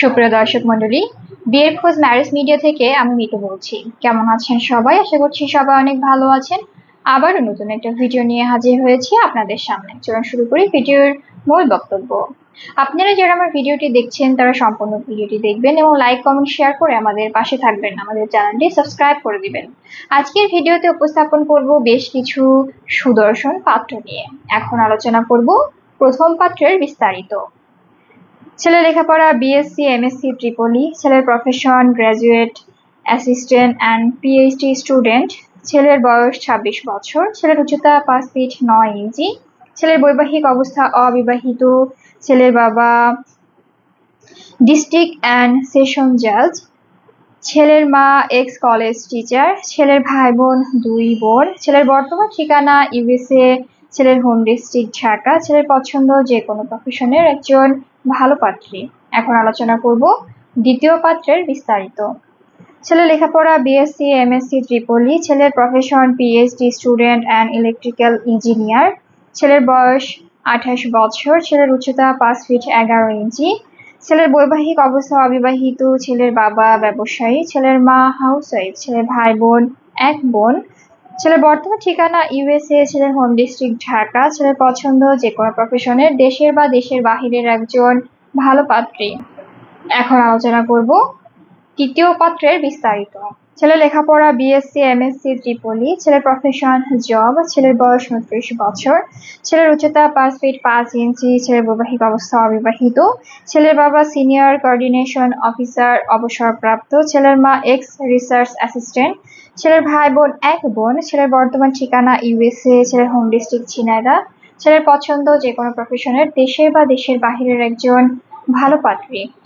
সুপ্রিয় দর্শক মন্ডলী বিয়ের খোঁজ ম্যারেজ মিডিয়া থেকে আমি মিতু বলছি। কেমন আছেন সবাই? আশা করছি সবাই অনেক ভালো আছেন। আবারও নতুন একটা ভিডিও নিয়ে হাজির হয়েছি আপনাদের সামনে। চলুন শুরু করি ভিডিওর মূল বক্তব্য। আপনারা যারা আমার ভিডিওটি দেখছেন, তারা সম্পূর্ণ ভিডিওটি দেখবেন এবং লাইক, কমেন্ট, শেয়ার করে আমাদের পাশে থাকবেন। আমাদের চ্যানেলটি সাবস্ক্রাইব করে দিবেন। আজকের ভিডিওতে উপস্থাপন করব বেশ কিছু সুদর্শন পাত্র নিয়ে। এখন আলোচনা করব প্রথম পাত্রের বিস্তারিত। ছেলে লেখাপড়া বিএসসি এমএসসি ট্রিপলি ছেলের profession graduate assistant and PhD student ছেলের বয়স ছাব্বিশ বছর, ছেলের উচ্চতা পাঁচ ফিট নয় ইঞ্চি, ছেলের বৈবাহিক অবস্থা অবিবাহিত, ছেলের বাবা ডিস্ট্রিক্ট অ্যান্ড সেশন জাজ ছেলের মা এক্স কলেজ টিচার ছেলের ভাই বোন দুই বোন, ছেলের বর্তমান ঠিকানা ইউএসএ ছেলের হোম ডিস্ট্রিক্ট ঢাকা, ছেলের পছন্দ যে কোনো প্রফেশনের একজন ভালো পাত্রী। এখন আলোচনা করব দ্বিতীয় পাত্রের বিস্তারিত। ছেলে লেখাপড়া বিএসসি এমএসসি ত্রিপলি ছেলের profession PhD student and electrical engineer ছেলের বয়স আঠাশ বছর, ছেলের উচ্চতা পাঁচ ফিট এগারো ইঞ্চি, ছেলের বৈবাহিক অবস্থা অবিবাহিত, ছেলের বাবা ব্যবসায়ী, ছেলের মা হাউস ওয়াইফ ছেলের ভাই বোন এক বোন ছেলের বর্তমান ঠিকানা ইউএসএ, ছেলের হোম ডিস্ট্রিক্ট ঢাকা, ছেলের পছন্দ যে কোনো প্রফেশনের দেশের বা দেশের বাহিরের একজন ভালো পাত্রী। এখন আলোচনা করব তৃতীয় পাত্রের বিস্তারিত। ছেলে লেখাপড়া বিএসসি এমএসসি ত্রিপলি ছেলের প্রফেশন জব ছেলের বয়স উনত্রিশ বছর, ছেলের উচ্চতা পাঁচ ফিট পাঁচ ইঞ্চি, ছেলের বৈবাহিক অবস্থা অবিবাহিত, ছেলের বাবা সিনিয়র কোঅর্ডিনেশন অফিসার অবসরপ্রাপ্ত, ছেলের মা এক্স রিসার্চ অ্যাসিস্ট্যান্ট ছেলের ভাই বোন এক বোন, ছেলের বর্তমান ঠিকানা ইউএসএ ছেলের হোম ডিস্ট্রিক্ট ছিনাইদা ছেলের পছন্দ যে কোনো প্রফেশনের দেশের বা দেশের বাহিরের একজন ভালো পাত্রী।